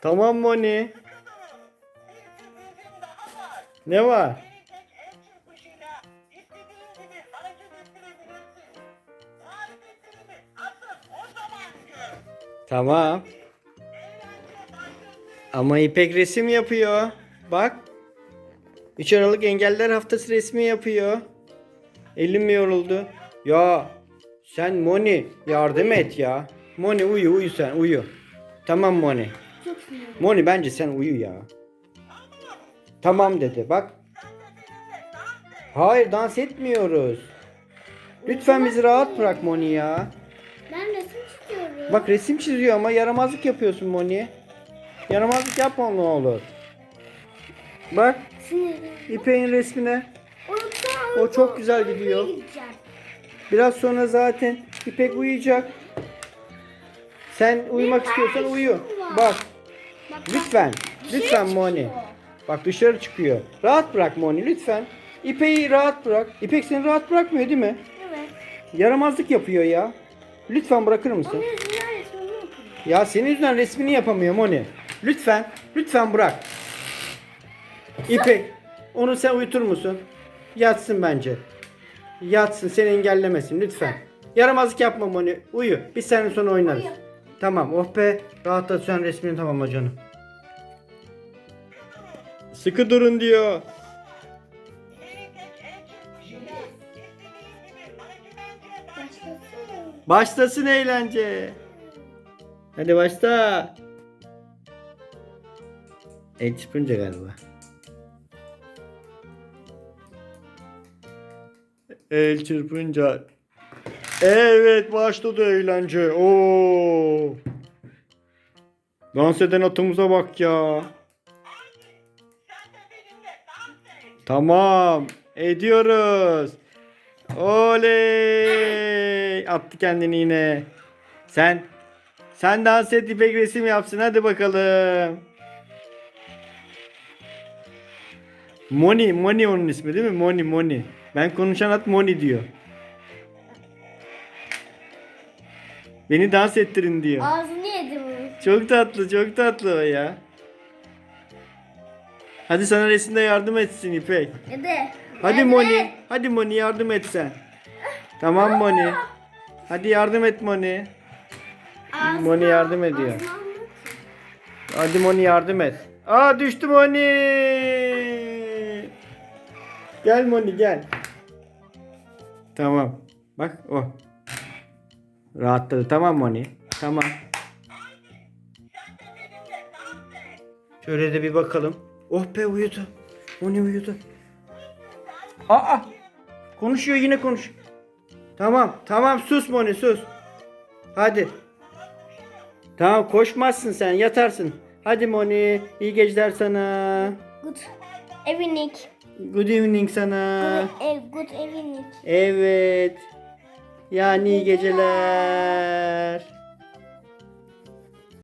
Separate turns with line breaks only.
Tamam Moni. Ne var? Tamam. Ama İpek resim yapıyor. Bak. 3 Aralık Engeller Haftası resmi yapıyor. Elim mi yoruldu? Ya sen Moni yardım et ya. Moni uyu uyu sen uyu. Tamam Moni.
Çok sinirli.
Moni bence sen uyu ya. Tamam dedi bak. Hayır dans etmiyoruz. Lütfen bizi rahat bırak Moni ya.
Ben resim çiziyorum.
Bak resim çiziyor ama yaramazlık yapıyorsun Moni. Yaramazlık yapma ne olur. Bak
Sinirli.
İpek'in resmine. O çok güzel gidiyor.
gideceğim.
Biraz sonra zaten İpek uyuyacak. Sen uyumak istiyorsan uyu. Bak lütfen.
dışarı
Lütfen. Moni. Bak dışarı çıkıyor. Rahat bırak Moni lütfen. İpek'i rahat bırak. İpek seni rahat bırakmıyor değil mi?
Evet.
Yaramazlık yapıyor ya. Lütfen bırakır mısın? Ya senin yüzünden resmini yapamıyor Moni. Lütfen. Lütfen bırak. İpek. Onu sen uyutur musun? Yatsın bence. Yatsın seni engellemesin lütfen. Yaramazlık yapma Moni. Uyu. Biz seninle sonra oynarız. Tamam oh be. Rahatla sen resmini tamamla canım. Sıkı durun diyor.
Başlasın
eğlence. Hadi başla. El çırpınca galiba. El çırpınca. Evet başladı eğlence. Oo. Dans eden atımıza bak ya. Tamam. Ediyoruz. Oley! Attı kendini yine. Sen sen dans et İpek resim yapsın hadi bakalım. Moni, Moni onun ismi değil mi? Moni, Moni. Ben konuşan at Moni diyor. Beni dans ettirin diyor.
Ağzını yedim.
Çok tatlı, çok tatlı o ya. Hadi sana resimde yardım etsin İpek.
Hadi.
Hadi. Moni. Hadi Moni yardım et sen. Tamam Moni. Hadi yardım et Moni.
Ağzına-
Moni yardım ediyor.
ağzına.
Hadi Moni yardım et. Aa düştü Moni. Gel Moni gel. Tamam. Bak o. Rahatladı. Tamam Moni. Tamam. Şöyle de bir bakalım. Oh be uyudu. Moni uyudu. Aa! Konuşuyor yine konuş. Tamam. Tamam sus Moni sus. Hadi. Tamam koşmazsın sen yatarsın. Hadi Moni iyi geceler sana.
Good evening.
Good evening sana.
Good, good evening.
Evet. Yani iyi geceler.